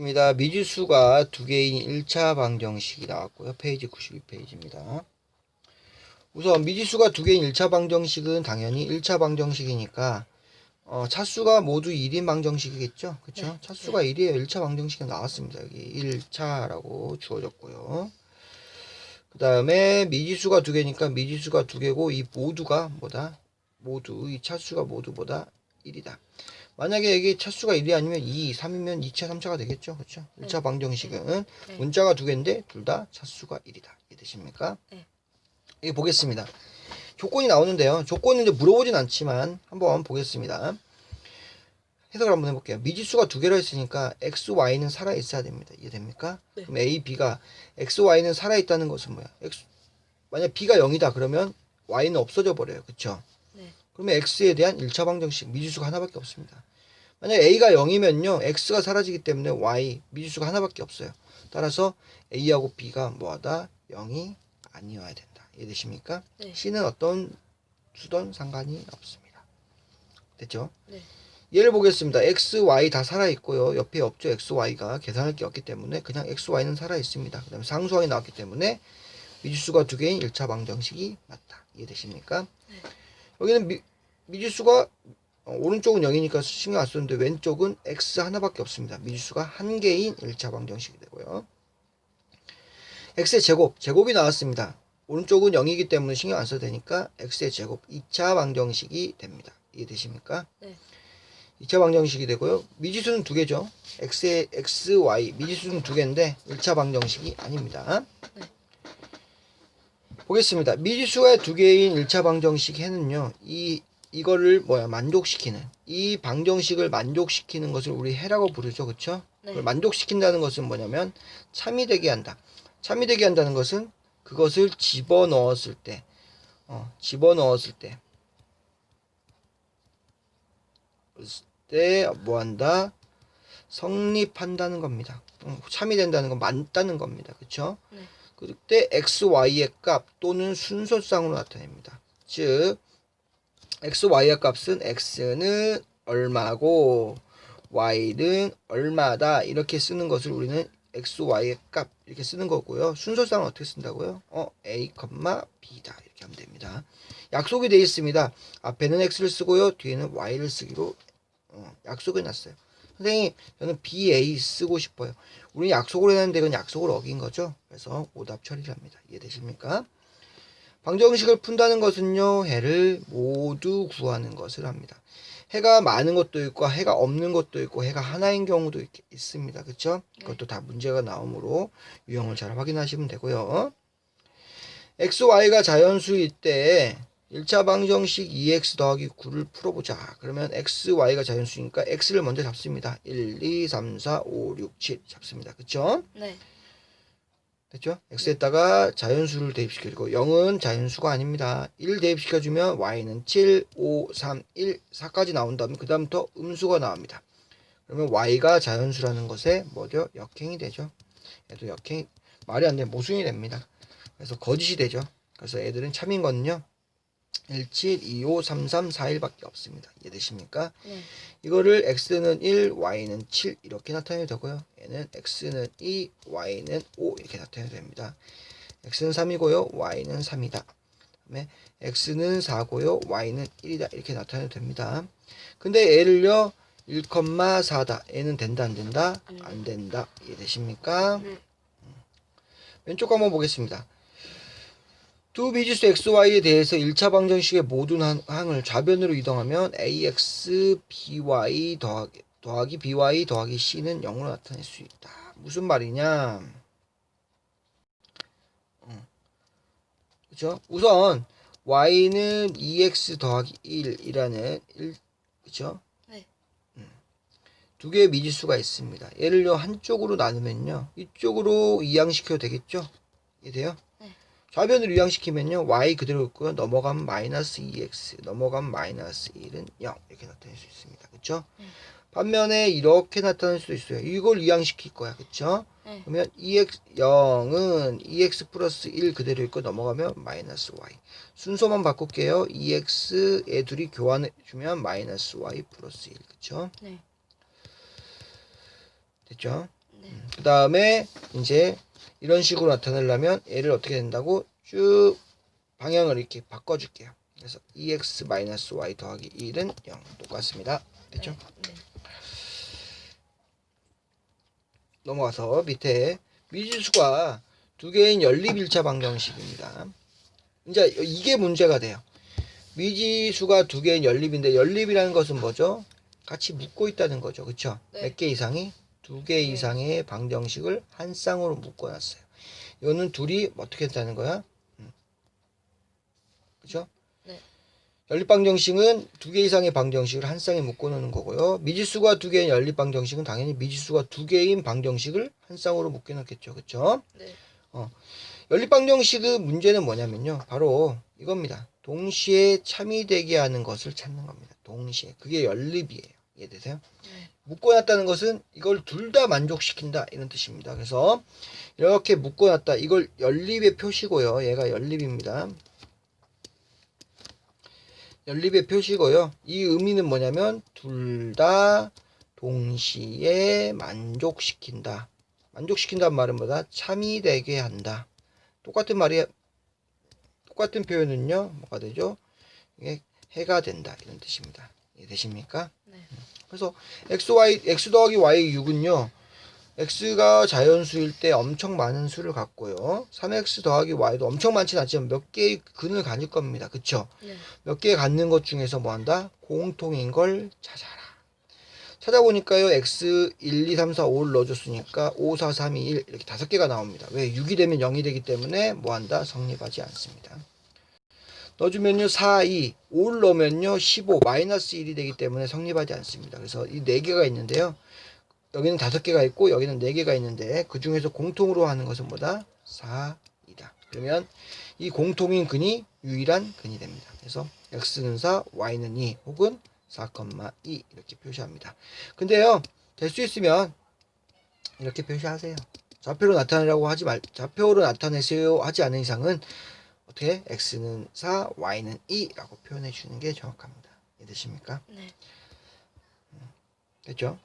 입니다. 미지수가 두 개인 1차 방정식이 나왔고요. 페이지 92페이지입니다. 우선 미지수가 두 개인 1차 방정식은 당연히 1차 방정식이니까 어, 차수가 모두 1인 방정식이겠죠? 그쵸? 네. 차수가 1이에요. 1차 방정식이 나왔습니다. 여기 1차라고 주어졌고요. 그 다음에 미지수가 두 개니까 미지수가 두 개고 이 모두가 뭐다? 모두 이 차수가 모두 보다 1이다. 만약에 여기 차수가 1이 아니면 2, 3이면 2차, 3차가 되겠죠. 그렇죠? 1차 방정식은 네. 문자가 두 개인데 둘 다 차수가 1이다. 이해되십니까? 네. 여기 보겠습니다. 조건이 나오는데요. 조건은 이제 물어보진 않지만 한번 보겠습니다. 해석을 한번 해볼게요. 미지수가 두 개로 했으니까 x, y는 살아 있어야 됩니다. 이해됩니까? 네. 그럼 a, b가 x, y는 살아 있다는 것은 뭐야? x 만약 b가 0이다 그러면 y는 없어져 버려요. 그렇죠? 네. 그러면 x에 대한 1차 방정식 미지수가 하나밖에 없습니다. 만약 a가 0이면요. x가 사라지기 때문에 y 미지수가 하나밖에 없어요. 따라서 a하고 b가 뭐하다? 0이 아니어야 된다. 이해되십니까? 네. c는 어떤 수든 상관이 없습니다. 됐죠? 네. 예를 보겠습니다. x, y 다 살아 있고요. 옆에 없죠. x, y가 계산할 게 없기 때문에 그냥 x, y는 살아 있습니다. 그 다음에 상수항이 나왔기 때문에 미지수가 두 개인 1차 방정식이 맞다. 이해되십니까? 네. 여기는 미, 미지수가 어, 오른쪽은 0이니까 신경 안 쓰는데 왼쪽은 x 하나밖에 없습니다. 미지수가 한 개인 1차 방정식이 되고요. x의 제곱, 제곱이 나왔습니다. 오른쪽은 0이기 때문에 신경 안 써도 되니까 x의 제곱 2차 방정식이 됩니다. 이해되십니까? 네. 2차 방정식이 되고요. 미지수는 두 개죠. x의 x, y 미지수는 두 개인데 1차 방정식이 아닙니다. 네. 보겠습니다. 미지수가 두 개인 1차 방정식 해는요. 이 이거를 뭐야 만족시키는 이 방정식을 만족시키는 것을 우리 해라고 부르죠. 그렇죠? 네. 그걸 만족시킨다는 것은 뭐냐면 참이 되게 한다. 참이 되게 한다는 것은 그것을 집어 넣었을 때 어, 집어 넣었을 때 때 뭐 한다? 성립한다는 겁니다. 음, 참이 된다는 건 맞다는 겁니다. 그렇죠? 네. 그때 x, y의 값 또는 순서쌍으로 나타냅니다. 즉 x, y의 값은 x는 얼마고 y는 얼마다 이렇게 쓰는 것을 우리는 x, y의 값 이렇게 쓰는 거고요. 순서쌍은 어떻게 쓴다고요? 어, a, b다 이렇게 하면 됩니다. 약속이 되어 있습니다. 앞에는 x를 쓰고요. 뒤에는 y를 쓰기로 어, 약속이 났어요. 선생님, 저는 BA 쓰고 싶어요. 우리는 약속을 했는데 그건 약속을 어긴 거죠. 그래서 오답 처리를 합니다. 이해되십니까? 방정식을 푼다는 것은요, 해를 모두 구하는 것을 합니다. 해가 많은 것도 있고, 해가 없는 것도 있고, 해가 하나인 경우도 있, 있습니다. 그쵸? 그것도 다 문제가 나오므로 유형을 잘 확인하시면 되고요. x, y가 자연수일 때 1차 방정식 2x 더하기 9를 풀어보자. 그러면 x, y가 자연수니까 x를 먼저 잡습니다. 1, 2, 3, 4, 5, 6, 7 잡습니다. 그쵸? 네. 됐죠? x에다가 자연수를 대입시켜주고 0은 자연수가 아닙니다. 1 대입시켜주면 y는 7, 5, 3, 1, 4까지 나온 다음에 그 다음부터 음수가 나옵니다. 그러면 y가 자연수라는 것에 뭐죠? 역행이 되죠. 얘도 역행 말이 안 돼. 모순이 됩니다. 그래서 거짓이 되죠. 그래서 애들은 참인 거는요. 1, 7, 2, 5, 3, 3, 4, 1밖에 없습니다. 이해되십니까? 네. 이거를 x는 1, y는 7 이렇게 나타내도 되고요. 얘는 x는 2, y는 5 이렇게 나타내도 됩니다. x는 3이고요. y는 3이다. 그다음에 x는 4고요. y는 1이다. 이렇게 나타내도 됩니다. 근데 얘를요. 1,4다. 얘는 된다 안 된다? 안안 된다. 이해되십니까? 네. 왼쪽 한번 보겠습니다. 두 미지수 xy에 대해서 1차 방정식의 모든 항- 항을 좌변으로 이동하면 ax by 더하기, 더하기 by 더하기 c는 0으로 나타낼 수 있다. 무슨 말이냐? 어. 그죠? 우선 y는 2x 더하기 1이라는 1, 그죠? 네. 두 개의 미지수가 있습니다. 얘를요 한쪽으로 나누면요 이쪽으로 이항시켜도 되겠죠? 이해돼요? 네. 좌변으로 이항시키면요 y 그대로 있고요 넘어가면 마이너스 2x 넘어가면 마이너스 1은 0 이렇게 나타낼 수 있습니다. 그쵸? 네. 반면에 이렇게 나타낼 수도 있어요. 이걸 이항시킬 거야. 그쵸? 네. 그러면 2x 0은 2x 플러스 1 그대로 있고 넘어가면 마이너스 y 순서만 바꿀게요. 2x 애 둘이 교환해 주면 마이너스 y 플러스 1 그쵸? 네. 됐죠? 그 다음에 이제 이런 식으로 나타내려면 얘를 어떻게 된다고 쭉 방향을 이렇게 바꿔줄게요. 그래서 ex-y 더하기 1은 0 똑같습니다. 됐죠? 네. 넘어가서 밑에 미지수가 두 개인 연립 1차 방정식입니다. 이제 이게 문제가 돼요. 미지수가 두 개인 연립인데 연립이라는 것은 뭐죠? 같이 묶고 있다는 거죠. 그쵸? 네. 몇개 이상이? 두 개 이상의 방정식을 한 쌍으로 묶어놨어요. 이거는 둘이 어떻게 했다는 거야? 음. 그쵸? 네. 연립 방정식은 두 개 이상의 방정식을 한 쌍에 묶어놓는 거고요. 미지수가 두 개인 연립 방정식은 당연히 미지수가 두 개인 방정식을 한 쌍으로 묶여놓겠죠. 그쵸? 네. 연립 방정식의 문제는 뭐냐면요. 바로 이겁니다. 동시에 참이 되게 하는 것을 찾는 겁니다. 동시에. 그게 연립이에요. 이해되세요? 네. 묶어놨다는 것은 이걸 둘 다 만족시킨다 이런 뜻입니다. 그래서 이렇게 묶어놨다. 이걸 연립의 표시고요. 얘가 연립입니다. 연립의 표시고요. 이 의미는 뭐냐면 둘 다 동시에 만족시킨다. 만족시킨다는 말은 뭐다? 참이 되게 한다. 똑같은 말이 똑같은 표현은요. 뭐가 되죠? 이게 해가 된다 이런 뜻입니다. 이해 되십니까? 네. 그래서 x, y, x 더하기 y 6은요. x가 자연수일 때 엄청 많은 수를 갖고요. 3x 더하기 y도 엄청 많지는 않지만 몇 개의 근을 가질 겁니다. 그쵸? 네. 몇 개 갖는 것 중에서 뭐 한다? 공통인 걸 찾아라. 찾아보니까요, x 1, 2, 3, 4, 5를 넣어줬으니까 5, 4, 3, 2, 1 이렇게 다섯 개가 나옵니다. 왜? 6이 되면 0이 되기 때문에 뭐 한다? 성립하지 않습니다. 넣어주면요, 4, 2, 5를 넣으면요, 15, 마이너스 1이 되기 때문에 성립하지 않습니다. 그래서 이네 개가 있는데요. 여기는 다섯 개가 있고, 여기는 네 개가 있는데, 그 중에서 공통으로 하는 것은 뭐다? 4이다. 그러면 이 공통인 근이 유일한 근이 됩니다. 그래서 x는 4, y는 2, 혹은 4,2 이렇게 표시합니다. 근데요, 될 수 있으면 이렇게 표시하세요. 좌표로 나타내라고 하지 말, 좌표로 나타내세요 하지 않은 이상은 어떻게 x는 4, y는 2라고 표현해 주는 게 정확합니다. 이해되십니까? 네. 됐죠?